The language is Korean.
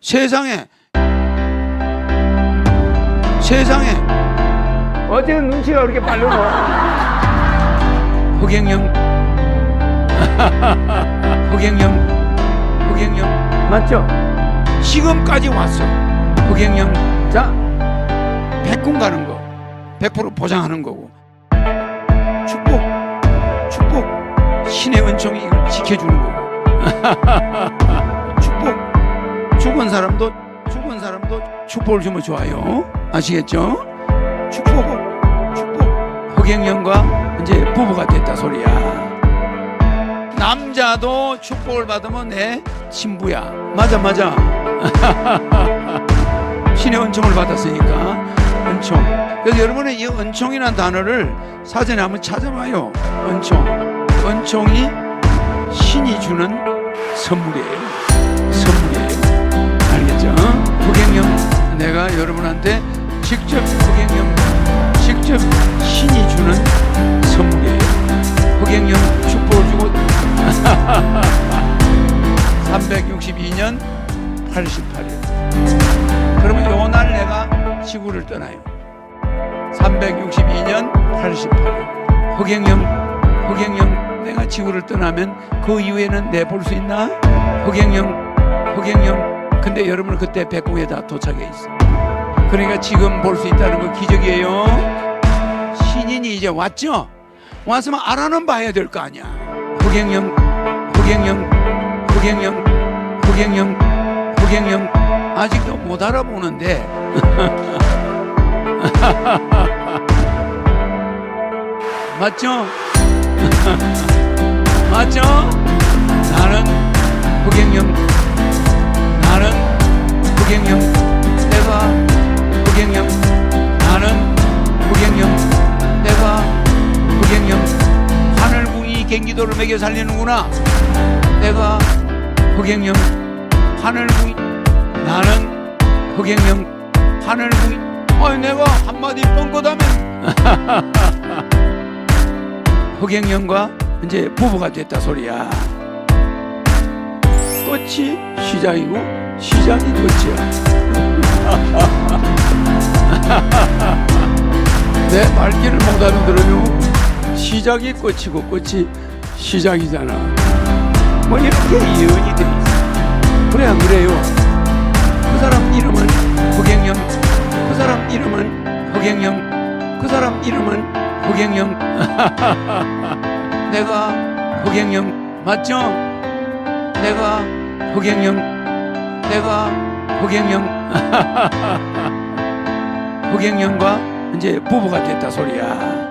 세상에. 세상에. 어떻게 눈치가 그렇게 빠르노? 허경영 허경영 허경영 맞죠? 지금까지 왔어. 허경영 자, 백군 가는 거. 100% 보장하는 거고. 축복. 축복. 신의 은총이 이걸 지켜주는 거고 죽은 사람도 죽은 사람도 축복을 주면 좋아요 아시겠죠 축복 축복 허경영과 이제 부부가 됐다 소리야 남자도 축복을 받으면 내 신부야 맞아 맞아 신의 은총을 받았으니까 은총. 그래서 여러분은 이 은총이라는 단어를 사전에 한번 찾아봐요. 은총. 은총이 신이 주는 선물이에요. 여러분한테 직접 후경영 직접 신이 주는 선물이에요. 후경영 축복을 주고 362년 88일. 그러면 요날 내가 지구를 떠나요. 362년 88일. 허경영, 허경영, 내가 지구를 떠나면 그 이후에는 내 볼 수 있나? 허경영, 허경영. 근데 여러분 그때 백국에 다 도착해 있어. 그러니까 지금 볼 수 있다는 건 기적이에요. 신인이 이제 왔죠? 왔으면 알아는 봐야 될 거 아니야. 허경영, 허경영, 허경영, 허경영, 허경영. 아직도 못 알아보는데 맞죠? 맞죠? 나는 흑행령 나는 내가 흑행령 나는 흑행령 내가 흑행령 하늘궁이 경기도를 먹여 살리는구나. 내가 흑행령 하늘궁이 나는 흑행령 하늘궁이 아니 내가 한마디 뻥끗하면. 흑행령과 이제 부부가 됐다 소리야. 끝이 시작이고 시작이 끝이야 내 말귀를 못 알아들어요. 시작이 끝이고 끝이 시작이잖아. 뭐 이렇게 예언이 돼 있어. 그래 안 그래요? 그 사람 이름은 흑행령 그 사람 이름은 흑행령 그 사람 이름은 흑행령 내가 흑행령 맞죠? 내가 흑행령 내가 흑행령 흑행령과 이제 부부가 됐다 소리야